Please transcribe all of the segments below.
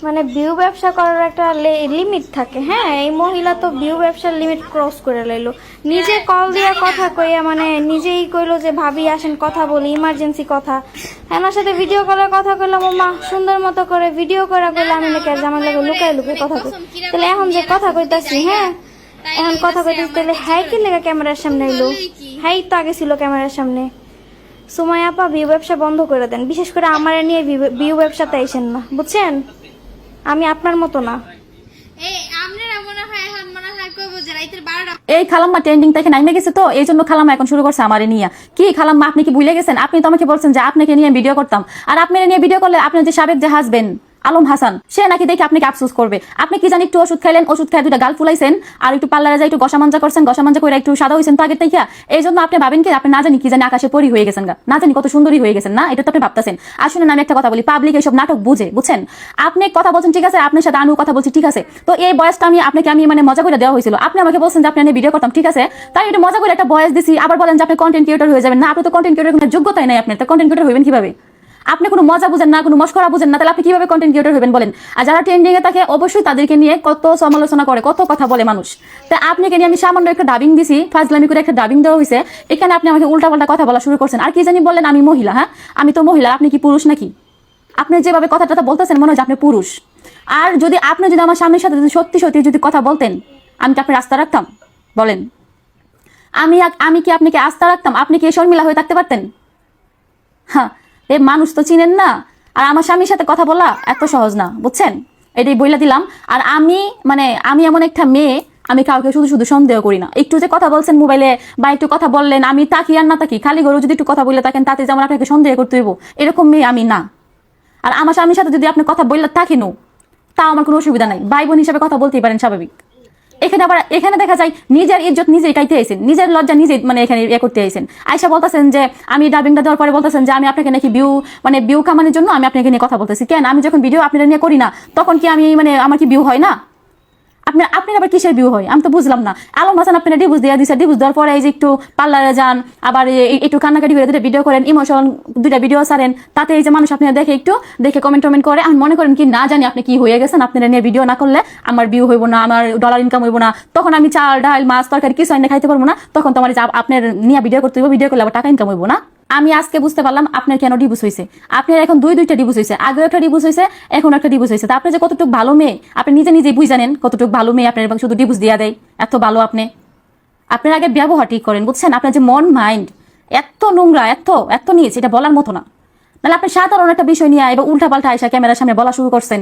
মানে বিউ ব্যবসা করার একটা লিমিট থাকে। হ্যাঁ এই মহিলা তো বিউ ব্যবসার লিমিট ক্রস করে লাইলো। নিজে কল দিয়া কথা কইয়া মানে নিজেই কইলো যে ভাবি আসেন কথা বলি ইমার্জেন্সি কথা। হ্যাঁ এনার সাথে ভিডিও কলের কথা কইলাম ও মা সুন্দর মতো করে ভিডিও করে কইলে আমি নাকি আমার লাগে লুকাই লুকাই কথা কই তাহলে এখন যে কথা কইতাছি হ্যাঁ এখন কথা কইতাছি তাহলে হ্যাঁ কি লেগে ক্যামেরার সামনে এলো হ্যাঁ তো আগে ছিল ক্যামেরার সামনে। সময় আপা বিউ ব্যবসা বন্ধ করে দেন। বিশেষ করে আমার নিয়ে বিউ- বিউ ব্যবসাতে আইসেন না বুঝছেন? আমি আপনার মতো না। এই খালাম্মা ট্রেন্ডিং থেকে নাইমে গেছে তো এই জন্য খালাম্মা এখন শুরু করছে আমারে নিয়ে। কি খালাম্মা আপনি কি ভুলে গেছেন? আপনি তো আমাকে বলছেন যে আপনাকে নিয়ে ভিডিও করতাম। আর আপনি নিয়ে ভিডিও করলে আপনি যে সাবেক যে হাজবেন্ড আলম হাসান, সে নাকি দেখে আপনাকে আফসোস করবে। আপনি কি জানি একটু ওষুধ খাইলেন, ওষুধ খাই দুটা গাল ফুলাইছেন, আর একটু পার্লারে যাই একটু গসা মাঞ্জা করছেন গসা মাঞ্জা করে একটু সাদা হয়েছেন তো আগের এই জন্য আপনি ভাবেন কি, আপনি না জানি কি জানি আকাশে পরি হয়ে গেছেন না জানি কত সুন্দরী হয়ে গেছেন, না? এটা তো আপনি ভাবতেছেন। আসলে আমি একটা কথা বলি পাবলিক এইসব নাটক বুঝে, বুঝছেন? আপনি কথা বলছেন, ঠিক আছে, আপনার সাথে আমিও কথা বলছি, ঠিক আছে। তো এই বয়সটা আমি আপনাকে আমি মানে মজা করে দেওয়া হয়েছিল। আপনি আমাকে বলছেন যে আপনি ভিডিও করতাম, ঠিক আছে? তাই একটু মজা করে একটা বয়স দিছি, আবার বলেন যে আপনি কন্টেন্ট ক্রিয়েটর হয়ে যাবেন। না, আপনি তো কন্টেন্ট ক্রিয়েটর যোগ্যতাই নাই আপনার। তো কন্টেন্ট ক্রিয়েটর হইবেন কীভাবে? আপনি কোনো মজা বুঝেন না, কোনো মস্করা বুঝেন না, তাহলে আপনি কীভাবে কন্টেন্ট ক্রিয়েটর হবেন বলেন? আর যারা ট্রেন্ডিং এ থাকে, অবশ্যই তাদেরকে নিয়ে কত সমালোচনা করে, কত কথা বলে মানুষ। তা আপনাকে নিয়ে আমি সামান্য একটা ডাবিং দিছি, ফাজলামি করে একটা ডাবিং দেওয়া হয়েছে। এখানে আপনি আমাকে উল্টাপাল্টা কথা বলা শুরু করছেন। আর কি জানি বললেন, আমি মহিলা হ্যাঁ? আমি তো মহিলা, আপনি কি পুরুষ নাকি? আপনি যেভাবে কথাটা বলতেছেন, মনে হয় আপনি পুরুষ। আর যদি আপনি যদি আমার স্বামীর সাথে যদি সত্যি সত্যি যদি কথা বলতেন, আমি কি আপনি রাস্তা রাখতাম? বলেন। আমি আমি কি আপনাকে আস্থা রাখতাম? আপনি কি শর্মিলা হয়ে থাকতে পারতেন? হ্যাঁ এ মানুষ তো চিনেন না। আর আমার স্বামীর সাথে কথা বলা এত সহজ না, বুঝছেন? এটাই বইলা দিলাম। আর আমি মানে আমি এমন একটা মেয়ে, আমি কাউকে শুধু শুধু সন্দেহ করি না। একটু যে কথা বলছেন মোবাইলে বা একটু কথা বললেন, আমি তাকি আর না তাকি খালি গরু যদি একটু কথা বলে থাকেন, তাতে যেমন আপনাকে সন্দেহ করতে হইব। এরকম মেয়ে আমি না। আর আমার স্বামীর সাথে যদি আপনি কথা বললে থাকেনও, তাও আমার কোনো অসুবিধা নাই। ভাই বোন হিসাবে কথা বলতেই পারেন স্বাভাবিক। এখানে আবার, এখানে দেখা যায় নিজের ইজ্জত নিজেই কাইতে আইছেন। নিজের লজ্জা নিজেই মানে এখানে ইয়ে করতে আইছেন। আয়সা বলতেছেন যে, আমি ডাবিংটা দেওয়ার পরে বলতেছেন যে, আমি আপনাকে নাকি ভিউ মানে ভিউ কামানোর জন্য আমি আপনাকে নিয়ে কথা বলতেছি। কেন? আমি যখন ভিডিও আপনারা নিয়ে করি না, তখন কি আমি মানে আমার কি ভিউ হয় না? আপনার আপনার আবার কিসের ভিউ হয়? আমি তো বুঝলাম না। আলম হাসান আপনার ডিভোর্স দিয়ে দিচ্ছে ডিভোর্স দেওয়ার পরে এই যে একটু পার্লারে যান, আবার একটু কান্নাকাটি করে দুটা ভিডিও করেন ইমোশন দুটা ভিডিও সারেন তাতে এই যে মানুষ আপনার দেখে একটু, দেখে কমেন্ট টমেন্ট করে। আমি মনে করেন কি, না জানি আপনি কি হয়ে গেছেন, আপনারা নিয়ে ভিডিও না করলে আমার ভিউ হইব না, আমার ডলার ইনকাম হইব না। তখন আমি চাল, ডাল, মাছ, তরকারি কিছু এনে খাইতে পারব না। তখন তোমার আপনার নিয়ে ভিডিও করতে হইব ভিডিও করলে আবার টাকা ইনকাম হইব না। আমি আজকে বুঝতে পারলাম আপনার কেন ডিভোর্স হয়েছে আপনার এখন দুই দুইটা ডিভোর্স হয়েছে আগেও একটা ডিভোর্স হয়েছে এখন একটা ডিভোর্স হয়েছে তা আপনি যে কতটুকু ভালো মেয়ে, আপনি নিজে নিজেই বুঝ জানেন কতটুকু ভালো মেয়ে আপনার এবং শুধু ডিভোর্স দিয়া দেয়। এত ভালো আপনি। আপনার আগে ব্যবহার ঠিক করেন, বুঝছেন? আপনার যে মন মাইন্ড এত নোংরা, এত এত নিয়েছে এটা বলার মতো না। নাহলে আপনি সাধারণ একটা বিষয় নিয়ে এবার উল্টা পাল্টা এসে ক্যামেরার সামনে বলা শুরু করছেন।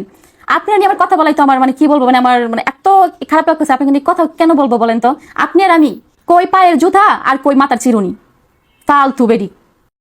আপনার নিয়ে আমার কথা বলাই তো আমার মানে কি বলব? মানে আমার মানে এত খারাপ লাগতেছে। আপনি কথা কেন বলব বলেন তো? আপনি আর আমি, কই পায়ের জুতা আর কই মাথার চিরুনি? ফালতু বেডি।